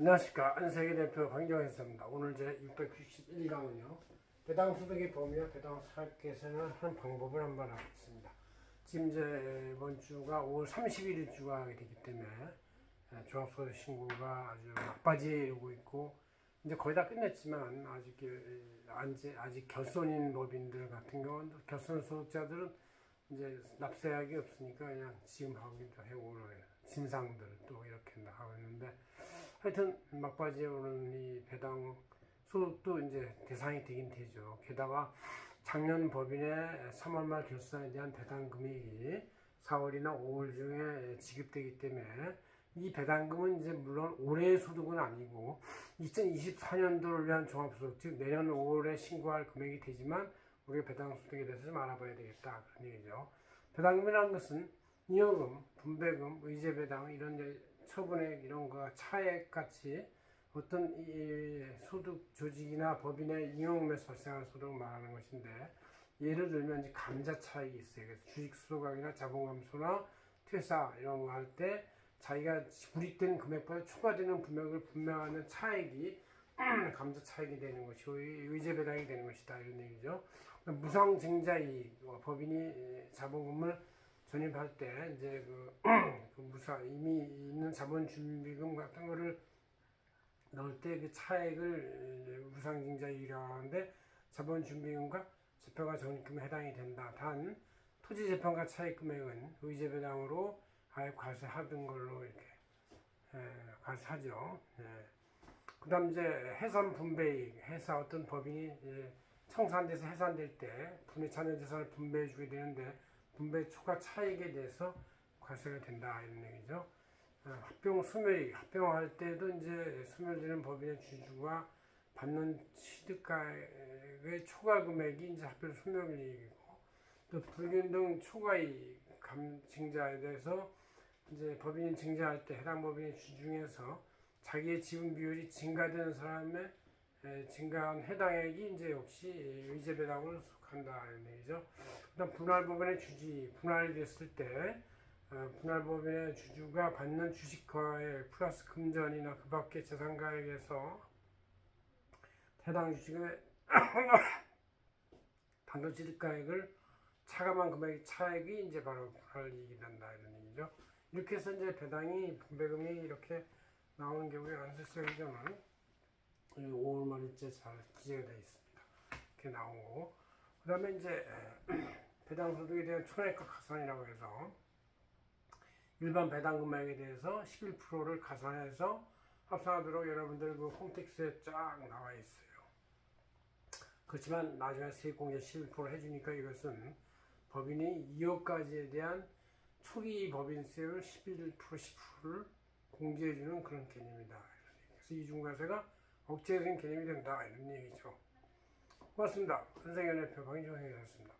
안녕하십니까 안세계 대표 황정혜입니다. 오늘 제 661강은요 배당 소득의 범위와 배당 사업 개선을 하는 방법을 한번 하겠습니다. 지금 이제 이번 주가 5월 31일 주가 되기 때문에 예, 종합소득 신고가 아주 막바지에 이르고 있고 이제 거의 다 끝냈지만 아직 아직 결손인 법인들 같은 경우는 결손 소득자들은 이제 납세하기 없으니까 그냥 지금 하기도 해오고 진상들 또 이렇게 하고 있는데 하여튼 막바지에 오는 이 배당 소득도 이제 대상이 되긴 되죠. 게다가 작년 법인의 3월 말 결산에 대한 배당 금액이 4월이나 5월 중에 지급되기 때문에 이 배당금은 이제 물론 올해의 소득은 아니고 2024년도를 위한 종합소득 즉 내년 5월에 신고할 금액이 되지만 우리가 배당 소득에 대해서 좀 알아봐야 되겠다 그런 얘기죠. 배당금이라는 것은 잉여금, 분배금, 의제 배당 이런 이제 처분액 이런 거 차액 같이 어떤 이 소득 조직이나 법인의 잉여금에서 발생하는 소득을 말하는 것인데 예를 들면 이제 감자 차익이 있어요. 그래서 주식 수도강이나 자본 감소나 퇴사 이런 거 할 때 자기가 불이익된 금액보다 추가되는 금액을 분명하는 차액이 감자 차익이 되는 것이 의제 배당이 되는 것이다 이런 얘기죠. 무상 증자 이익 어, 법인이 자본금을 전입할 때 이제 그, 그 무사 이미 있는 자본 준비금 같은 거를 넣을 때 그 차액을 무상 증자이익이라고 하는데 자본 준비금과 재평가 적립금에 해당이 된다. 단 토지 재평가 차익 금액은 의제 배당으로 아예 과세하던 걸로 이렇게 예, 과세하죠. 예. 그다음 이제 해산 분배익 회사 어떤 법인이 청산돼서 해산될 때 분해 자녀 재산을 분배해 주게 되는데 분배 초과 차익에 대해서 과세가 된다 이런 얘기죠. 어, 합병 소멸익 합병할 때도 이제 소멸되는 법인의 주주가 받는 취득가액의 초과 금액이 이제 합병 소멸이익이고 또 불균등 초과이익 감 증자에 대해서 이제 법인이 증자할 때 해당 법인의 주중에서 자기의 지분 비율이 증가되는 사람의 에, 증가한 해당액이 이제 역시 의제 배당으로 속한다 이런 얘기죠. 그다음 분할법인의 주지 분할이 됐을 때 어, 분할법인의 주주가 받는 주식과액 플러스 금전이나 그 밖의 재산가액에서 해당 주식의 단도취득가액을 차감한 금액의 차액이 이제 바로 분할이익이 된다 이런 얘기죠. 이렇게 해서 이제 배당이 분배금이 이렇게 나오는 경우에 안세성 회장은 5월 말일째 잘 기재가 되어 있습니다. 이렇게 나오고 그 다음에 이제 배당 소득에 대한 총액과 가산이라고 해서 일반 배당 금액에 대해서 11%를 가산해서 합산하도록 여러분들 그 홈택스에 쫙 나와 있어요. 그렇지만 나중에 세액공제 11% 해주니까 이것은 법인이 2억까지에 대한 초기 법인세율 11% 10%를 공제해주는 그런 개념이다. 그래서 이중과세가 억제된 개념이 된다 이런 얘기죠. 고맙습니다. 선생연합회 강인종 회장이었습니다.